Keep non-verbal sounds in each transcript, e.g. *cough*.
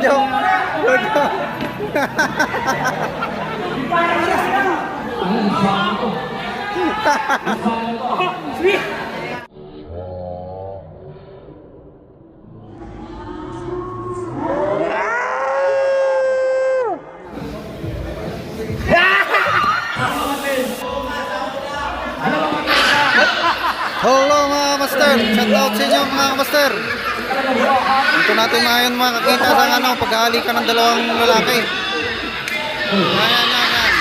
Nyok. Nyok. Tolong Master, chat laut sinyal Master. Dito natin ngayon makakita sa ano, paghahalikan ng dalawang lalaki. Yan, yan, yan, yan.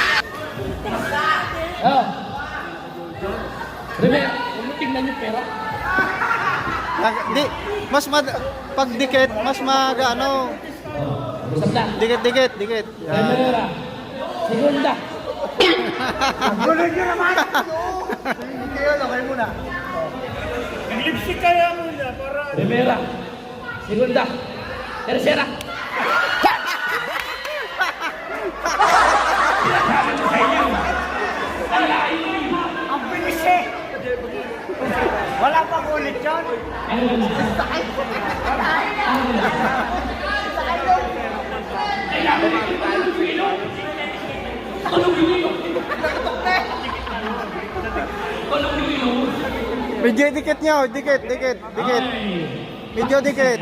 Ah. Rene, huwag mo tingnan yung pera. Nag- Di, mas mad, pag dikit, mas mag, ano, Sanda. dikit, dikit, dikit. Primera. Segunda. Lipstick kaya muna para Primera. Segunda. Tercera. ang bilis eh. Wala pa ulit yun. Medyo dikit nyo, dikit, dikit, dikit. Medyo dikit.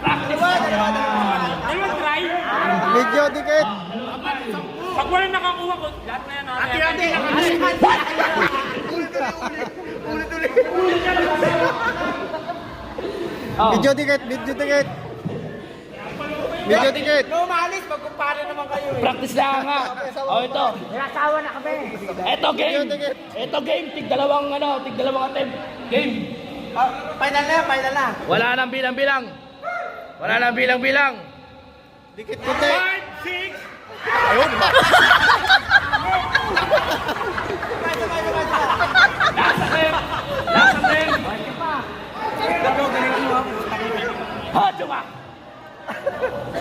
Ilan ilan yun? Dalawa, dalawa, dalawa. Dalawa try. Medyo dikit. Pag wala nakakuha ko, lahat na yan. Ate, ate. Oh. Medyo dikit, medyo dikit. Medyo dikit. No, maalis. Magkumpara naman kayo eh. Practice lang nga. Oh, ito. May asawa na kami. Ito game. Ito game. Tig dalawang ano, tig dalawang attempt. Game. final na, final na. Wala nang bilang-bilang. Wala nang bilang-bilang. Dikit konti. Five, six. Last attempt. Last attempt. Ha, tuma.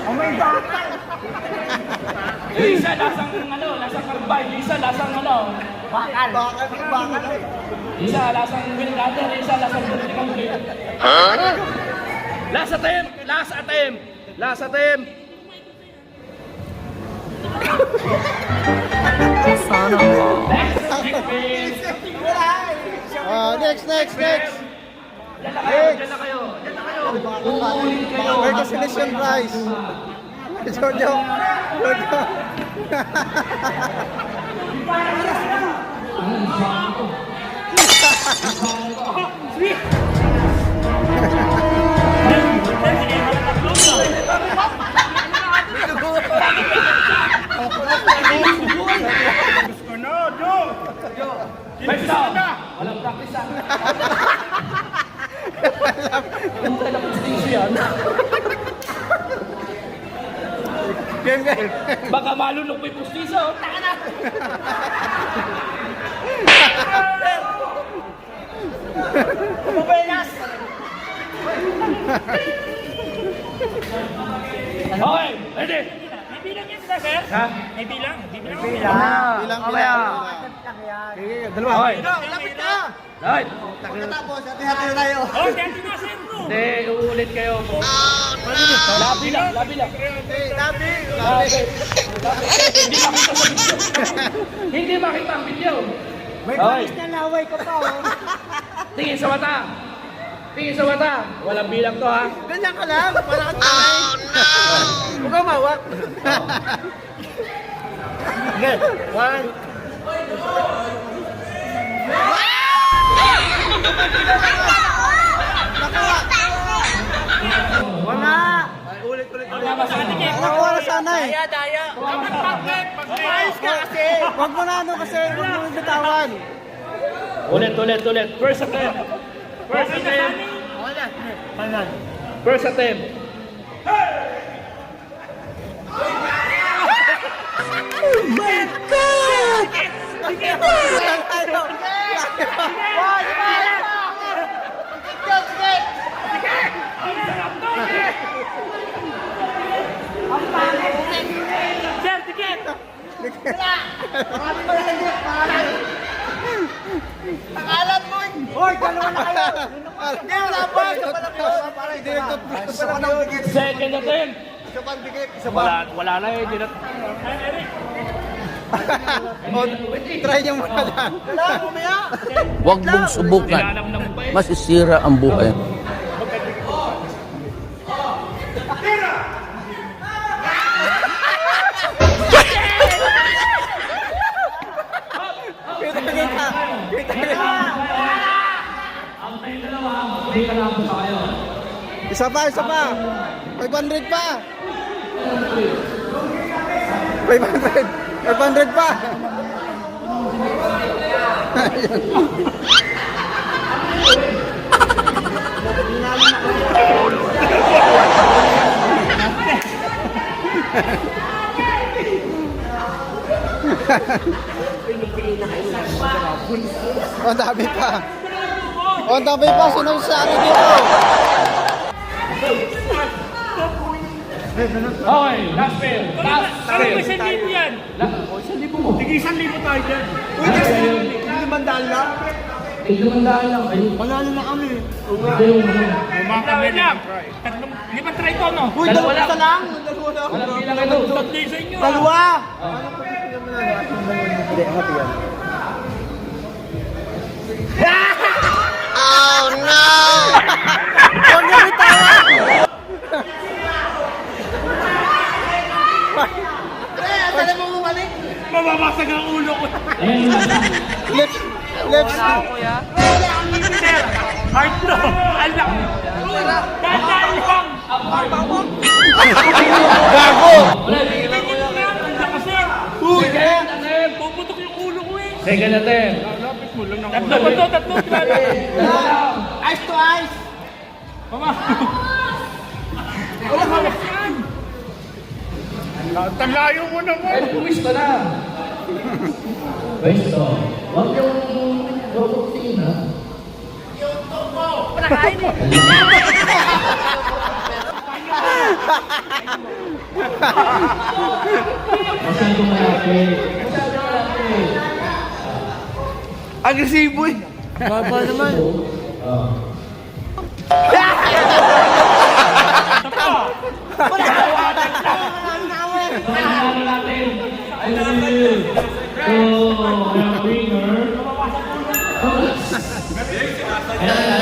Oh my God. Isa lasang ano, lasang karbay. Isa lasang ano. Bakal. Bakal, bakal. Isa lasang winlander. Isa lasang vertical grip. Last attempt. Last attempt. Last attempt. Next. Next. Ah, next, next, next. Diyan na kayo. Diyan na kayo. Diyan na kayo. Uulit kayo. *laughs* Game, game. Baka malunok pa yung pustiso. Taka na. Bubenas. Okay, ready? May bilang yan sila, sir? Ha? May bilang? May bilang? Bilang, bilang. Okay. Lapit ka! Right. Pagkatapos, hati-hati na tayo. Oh, dati na, sir. Hindi, uulit kayo. Labi lang, labi lang. Labi. Labi. Hindi makita sa video. Hindi makita ang video. May panis na laway ka pa, oh. Tingin sa mata. Tingin sa mata. Walang bilang to ha. Ganyan ka lang, para ka tayo. Oh, no! Huwag kang mawak. Okay, one. Wala. Ay, ulit, ulit, ulit. Sige, Nakuha na sana eh. Daya, daya. Dapat ka kasi. Huwag mo na ano kasi, huwag mo bitawan. Ulit, ulit, ulit. First attempt. First attempt. Panan. First attempt. Sir, tiket. Pangalan mo. Hoy, dalawa na kayo. Hindi, wala pa. Ito pa lang yun. Hindi nagtutbrush. Second attempt. Isa pa. Isa Wala, wala na eh. Di na, o, *laughs* try niyo muna dyan. Huwag mong subukan. Masisira ang buhay. Isa pa, isa pa. 500 pa. 500. 500 pa. Ang *laughs* dami pa. Oh, ang dami pa. Sinusari dito. Okay, last pair. Last Parang pair. sentito yan. La- oh, isang libo mo. Sige, isang libo tayo dyan. Tiglimandaan lang. Ayun. Manalo na kami. Mga kami lang. Tatlong, limang try to, no? Uy, Dalawa lang. lang. Dalawa lang. Walang bilang ito. Tatlo sa inyo. ah. Dalawa. Hindi, angat yan. Ulo ko. Lips, lips. Sir, hard to. Alam. Dadaan lang. Gago! Ang. Uy, Puputok yung ulo ko eh. Second attempt. Tatlo ba to? Tatlo. Ice to ice! Mama. Wala malas yan. Talayo mo naman. Ay, pumista na. *laughs* Pwesto. Huwag yung robotin ha. Masyado malapit. Masyado malapit. Agresibo eh. Baba naman. Ah. Panalo natin. Ay, So, ang winner. Ayan,